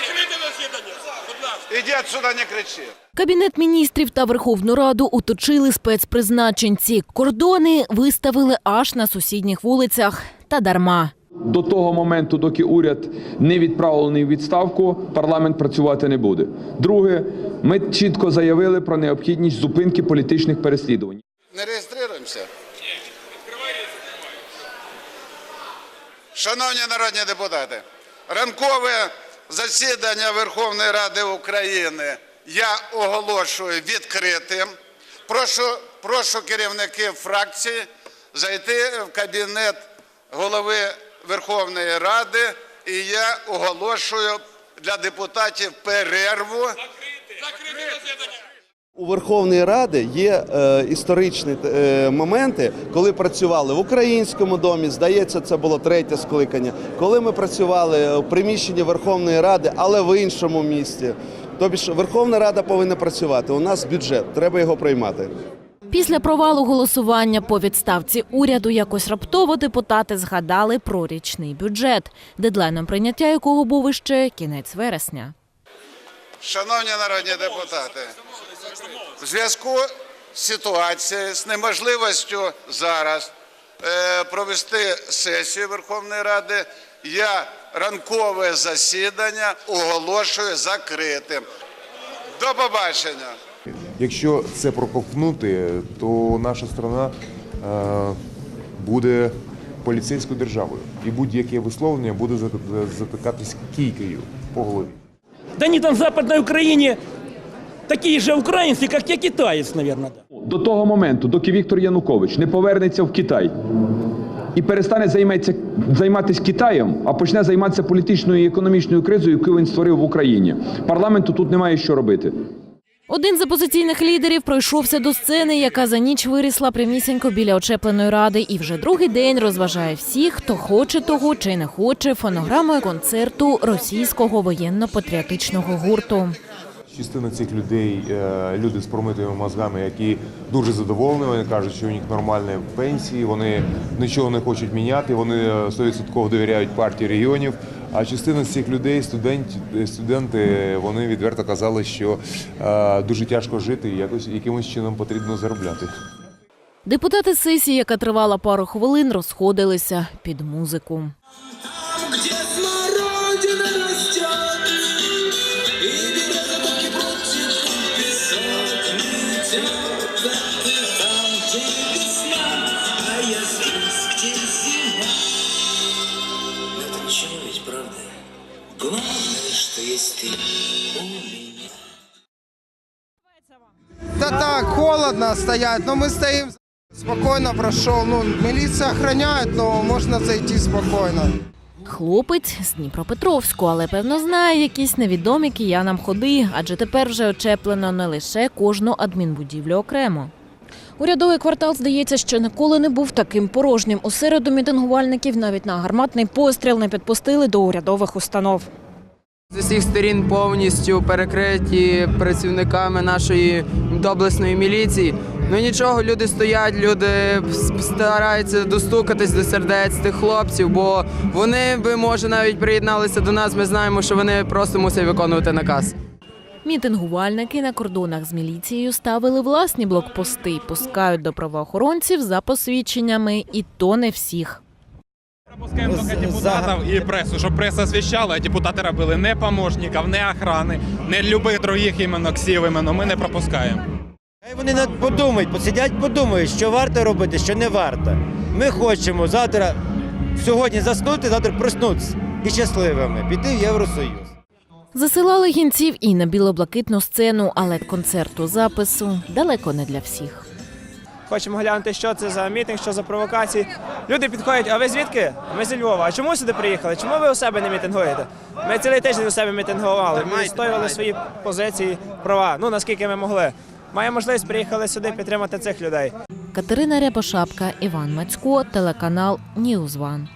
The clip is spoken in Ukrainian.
Закрити засідання. Будь ласка. Иди отсюда, не кричи. Кабінет міністрів та Верховну Раду оточили спецпризначенці. Кордони виставили аж на сусідніх вулицях. Та дарма. До того моменту, доки уряд не відправлений у відставку, парламент працювати не буде. Друге, ми чітко заявили про необхідність зупинки політичних переслідувань. Не реєструємося? Шановні народні депутати, ранкове засідання Верховної Ради України я оголошую відкритим. Прошу, прошу керівників фракції зайти в кабінет голови Верховної Ради, і я оголошую для депутатів перерву. Закрити засідання. У Верховної Ради є е, історичні е, моменти, коли працювали в українському домі. Здається, це було третє скликання. Коли ми працювали в приміщенні Верховної Ради, але в іншому місті. Тобі ж Верховна Рада повинна працювати. У нас бюджет, треба його приймати. Після провалу голосування по відставці уряду якось раптово депутати згадали про річний бюджет, дедлайном прийняття якого був іще кінець вересня. Шановні народні депутати, в зв'язку з ситуацією, з неможливістю зараз е, провести сесію Верховної Ради, я ранкове засідання оголошую закритим. До побачення. Якщо це проковтнути, то наша страна е, буде поліцейською державою, і будь-яке висловлення буде зат- затикатись кійкою по голові. Да они там в Западной Украине такі же українці, як я китаєць, мабуть. До того моменту, доки Віктор Янукович не повернеться в Китай і перестане займатися, займатися Китаєм, а почне займатися політичною і економічною кризою, яку він створив в Україні. Парламенту тут немає що робити. Один з опозиційних лідерів пройшовся до сцени, яка за ніч вирісла прямісінько біля очепленої ради, і вже другий день розважає всіх, хто хоче того чи не хоче, фонограмою концерту російського воєнно-патріотичного гурту. Частина цих людей е, люди з промитими мозгами, які дуже задоволені. Вони кажуть, що у них нормальні пенсії, вони нічого не хочуть міняти. Вони е, 100% довіряють партії регіонів. А частина з цих людей, студенти, студенти, вони відверто казали, що е, дуже тяжко жити і якось якимось чином потрібно заробляти. Депутати сесії, яка тривала пару хвилин, розходилися під музику. Но это ничего ведь, правда? Главное, что есть ты у меня. Да так, холодно стоять, но мы стоим. Спокойно прошел. Ну, милиция охраняет, но можно зайти спокойно. Хлопець з Дніпропетровську, але певно знає якісь невідомі киянам ходи, адже тепер вже очеплено не лише кожну адмінбудівлю окремо. Урядовий квартал, здається, ще ніколи не був таким порожнім. У середу мітингувальників навіть на гарматний постріл не підпустили до урядових установ. З усіх сторін повністю перекриті працівниками нашої доблесної міліції. Ну нічого, люди стоять, люди стараються достукатись до сердець тих хлопців, бо вони би може навіть приєдналися до нас. Ми знаємо, що вони просто мусять виконувати наказ. Мітингувальники на кордонах з міліцією ставили власні блокпости, пускають до правоохоронців за посвідченнями, і то не всіх. Пропускаємо тільки депутатів і пресу, щоб преса освіщала, а депутати робили не помощників, не охрани, не любих других іменно ксів іменно. Ми не пропускаємо. Хай вони подумають, посидять, подумають, що варто робити, що не варто. Ми хочемо завтра, сьогодні заснути, завтра проснутися і щасливими, піти в Євросоюз. Засилали гінців і на білоблакитну сцену, але концерту запису далеко не для всіх. Хочемо глянути, що це за мітинг, що за провокації. Люди підходять, а ви звідки? Ми зі Львова. А чому сюди приїхали? Чому ви у себе не мітингуєте? Ми цілий тиждень у себе мітингували. Ми відстоювали свої позиції, права. Ну наскільки ми могли. Маємо можливість приїхали сюди підтримати цих людей. Катерина Рябошапка, Іван Мацько, телеканал Ньюзван.